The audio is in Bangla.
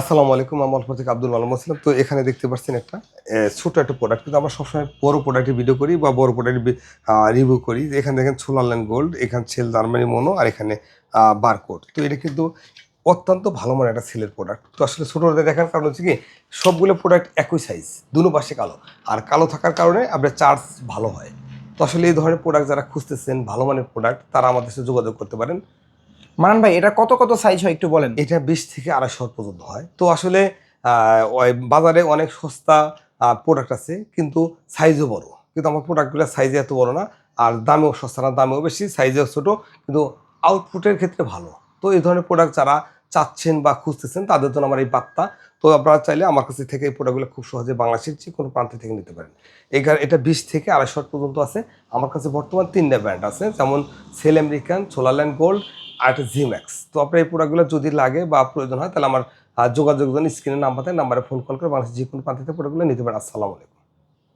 আসসালামু আলাইকুম, আমি অল্প থেকে আব্দুল মালুম আসলাম। তো এখানে দেখতে পাচ্ছেন একটা ছোটো একটা প্রোডাক্ট কিন্তু আমরা সবসময় বড় প্রোডাক্টের ভিডিও করি বা বড় প্রোডাক্টের রিভিউ করি। এখানে দেখেন সোলারল্যান্ড গোল্ড এখানে সেল জার্মানি মনো আর এখানে বারকোড তো এটা কিন্তু অত্যন্ত ভালো মানের একটা সেলের প্রোডাক্ট তো আসলে ছোটোদের দেখার কারণ হচ্ছে কি, সবগুলো প্রোডাক্ট একই সাইজ দুনো পাশে কালো। আর কালো থাকার কারণে আপনার চার্জ ভালো হয়। তো আসলে এই ধরনের প্রোডাক্ট যারা খুঁজতেছেন, ভালো মানের প্রোডাক্ট তারা আমাদের সাথে যোগাযোগ করতে পারেন। মান ভাই, এটা কত কত সাইজ হয় একটু বলেন? এটা বিশ থেকে আড়াইশো পর্যন্ত হয়। তো আসলে বাজারে অনেক সস্তা প্রোডাক্ট আছে, কিন্তু সাইজও বড়। কিন্তু আমার প্রোডাক্টগুলোর সাইজে এত বড় না, আর দামেও সস্তা না, দামেও বেশি সাইজেও ছোট, কিন্তু আউটপুটের ক্ষেত্রে ভালো। তো এই ধরনের প্রোডাক্ট যারা চাচ্ছেন বা খুঁজতেছেন, তাদের জন্য আমার এই বার্তা। তো আপনারা চাইলে আমার কাছে থেকে এই প্রোডাক্টগুলো খুব সহজে বাংলাদেশের যে কোনো প্রান্ত থেকে নিতে পারেন। এখানে এটা বিশ থেকে আড়াইশো পর্যন্ত আছে। আমার কাছে বর্তমান তিনটা ব্র্যান্ড আছে, যেমন সেল আমেরিকান সোলারল্যান্ড গোল্ড আর একটা জিম্যাক্স তো আপনার এই প্রোডাক্টগুলো যদি লাগে বা প্রয়োজন হয়, তাহলে আমার যোগাযোগ জন্য স্ক্রিনের নাম্বার নাম্বারে ফোন কল করে বাংলাদেশের যে কোনো প্রান্ত থেকে প্রোডাক্টগুলো নিতে পারেন। আসসালামু আলাইকুম।